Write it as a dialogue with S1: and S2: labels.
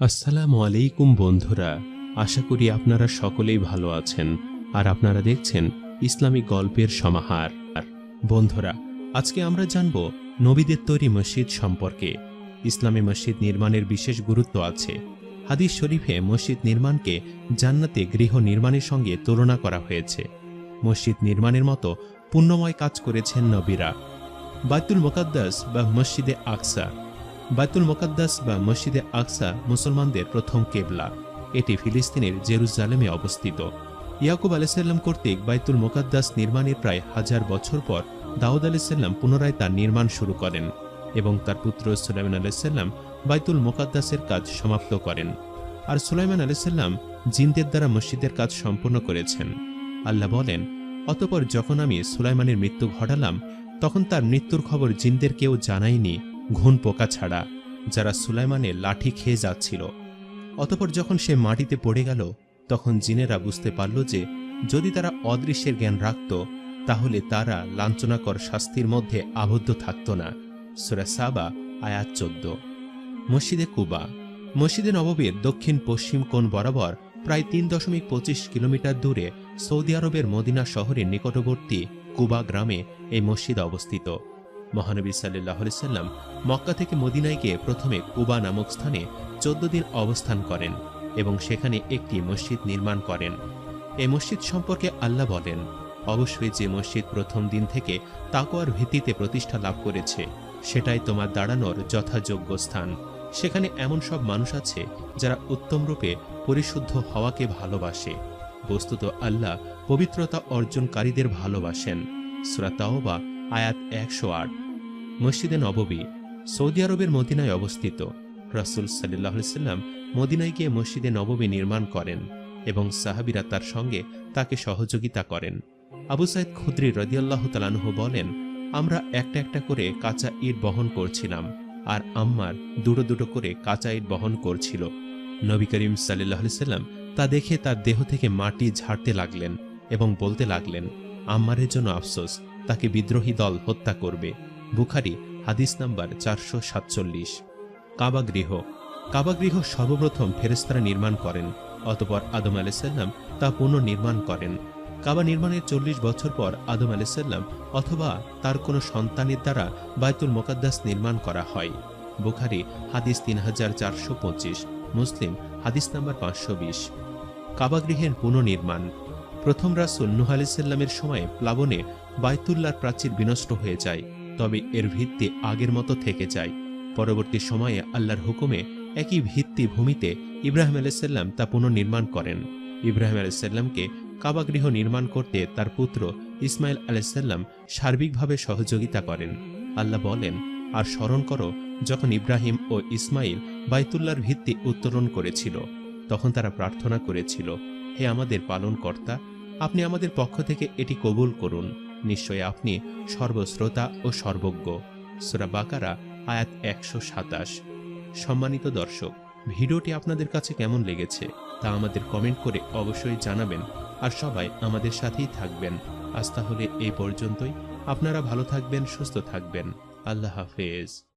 S1: আসসালামু আলাইকুম বন্ধুরা, আশা করি আপনারা সকলেই ভালো আছেন আর আপনারা দেখছেন ইসলামী গল্পের সমাহার। বন্ধুরা, আজকে আমরা জানব নবীদের তৈরি মসজিদ সম্পর্কে। ইসলামী মসজিদ নির্মাণের বিশেষ গুরুত্ব আছে। হাদিস শরীফে মসজিদ নির্মাণকে জান্নাতে গৃহ নির্মাণের সঙ্গে তুলনা করা হয়েছে। মসজিদ নির্মাণের মতো পুণ্যময় কাজ করেছেন নবীরা। বাইতুল মোকাদ্দাস বা মসজিদে আকসা বাইতুল মোকাদ্দাস বা মসজিদে আকসা মুসলমানদের প্রথম কেবলা। এটি ফিলিস্তিনের জেরুজালেমে অবস্থিত। ইয়াকুব আলাইসাল্লাম কর্তৃক বাইতুল মোকাদ্দাস নির্মাণের প্রায় হাজার বছর পর দাউদ আলাইসাল্লাম পুনরায় তার নির্মাণ শুরু করেন এবং তার পুত্র সুলাইমান আলাইসাল্লাম বাইতুল মোকাদ্দাসের কাজ সমাপ্ত করেন। আর সুলাইমান আলাইসাল্লাম জিনদের দ্বারা মসজিদের কাজ সম্পন্ন করেছেন। আল্লাহ বলেন, অতপর যখন আমি সুলাইমানের মৃত্যু ঘটালাম, তখন তার মৃত্যুর খবর জিনদের কেউ জানায়নি ঘুণ পোকা ছাড়া, যারা সুলাইমানের লাঠি খেয়ে যাচ্ছিল। অতপর যখন সে মাটিতে পড়ে গেল, তখন জিনেরা বুঝতে পারল যে, যদি তারা অদৃশ্যের জ্ঞান রাখত, তাহলে তারা লাঞ্ছনাকর শাস্তির মধ্যে আবদ্ধ থাকত না। সুরা সাবা, আয়াত চোদ্দ। মসজিদে কুবা। মসজিদে নববীর দক্ষিণ পশ্চিম কোণ বরাবর প্রায় তিন দশমিক পঁচিশ কিলোমিটার দূরে সৌদি আরবের মদিনা শহরের নিকটবর্তী কুবা গ্রামে এই মসজিদ অবস্থিত। মহানবী সাল্লাহ সাল্লাম মক্কা থেকে মদিনায় গিয়ে প্রথমে কুবা নামক স্থানে চোদ্দ দিন অবস্থান করেন এবং সেখানে একটি মসজিদ নির্মাণ করেন। এই মসজিদ সম্পর্কে আল্লাহ বলেন, অবশ্যই যে মসজিদ প্রথম দিন থেকে তাকোয়ার ভিত্তিতে প্রতিষ্ঠা লাভ করেছে, সেটাই তোমার দাঁড়ানোর যথাযোগ্য স্থান। সেখানে এমন সব মানুষ আছে যারা উত্তমরূপে পরিশুদ্ধ হওয়াকে ভালোবাসে। বস্তুত আল্লাহ পবিত্রতা অর্জনকারীদের ভালোবাসেন। সুরাতাওবা আয়াত একশো আট। মসজিদে নববী সৌদি আরবের মদিনায় অবস্থিত। রাসুল সাল্লাহ সাল্লাম মদিনায় গিয়ে মসজিদে নববী নির্মাণ করেন এবং সাহাবিরা তার সঙ্গে তাকে সহযোগিতা করেন। আবু সাইদ খুদ্রি রদিয়াল্লাহ তালানুহ বলেন, আমরা একটা একটা করে কাঁচা ইট বহন করছিলাম আর আম্মার দুটো দুটো করে কাঁচা ইট বহন করছিল। নবী করিম সাল্লাহ সাল্লাম তা দেখে তার দেহ থেকে মাটি ঝাড়তে লাগলেন এবং বলতে লাগলেন, আম্মারের জন্য আফসোস, তাকে বিদ্রোহী দল হত্যা করবে। বুখারি, হাদিস নাম্বার চারশো সাতচল্লিশ। কাবাগৃহ। কাবাগৃহ সর্বপ্রথম ফেরেস্তারা নির্মাণ করেন, অতপর আদম আলাইসাল্লাম তা পুনর্নির্মাণ করেন। কাবা নির্মাণের চল্লিশ বছর পর আদম আলাইসাল্লাম অথবা তার কোনো সন্তানের দ্বারা বায়তুল মোকাদ্দাস নির্মাণ করা হয়। বুখারি, হাদিস তিন হাজার চারশো পঁচিশ। মুসলিম, হাদিস নাম্বার পাঁচশো বিশ। কাবাগৃহের পুনর্নির্মাণ প্রথম রাসুল নুহ আলাইসাল্লামের সময়ে প্লাবনে বায়তুল্লার প্রাচীর বিনষ্ট হয়ে যায়। তবে এর ভিত্তি আগের মতো থেকে যায়। পরবর্তী সময়ে আল্লাহর হুকুমে একই ভিত্তি ভূমিতে ইব্রাহিম আলাইসাল্লাম তা পুনর্নির্মাণ করেন। ইব্রাহিম আলাইসাল্লামকে কাবাগৃহ নির্মাণ করতে তার পুত্র ইসমাইল আলাইসাল্লাম সার্বিকভাবে সহযোগিতা করেন। আল্লাহ বলেন, আর স্মরণ করো, যখন ইব্রাহিম ও ইসমাইল বাইতুল্লার ভিত্তি উত্তোলন করেছিল, তখন তারা প্রার্থনা করেছিল, হে আমাদের পালনকর্তা, আপনি আমাদের পক্ষ থেকে এটি কবুল করুন। নিশ্চয় আপনি সর্বশ্রোতা ও সর্বজ্ঞ। সুরা বাকারা, আয়াত একশো সাতাশ। সম্মানিত দর্শক, ভিডিওটি আপনাদের কাছে কেমন লেগেছে তা আমাদের কমেন্ট করে অবশ্যই জানাবেন আর সবাই আমাদের সাথেই থাকবেন। আজ তাহলে এই পর্যন্তই। আপনারা ভালো থাকবেন, সুস্থ থাকবেন। আল্লাহ হাফেজ।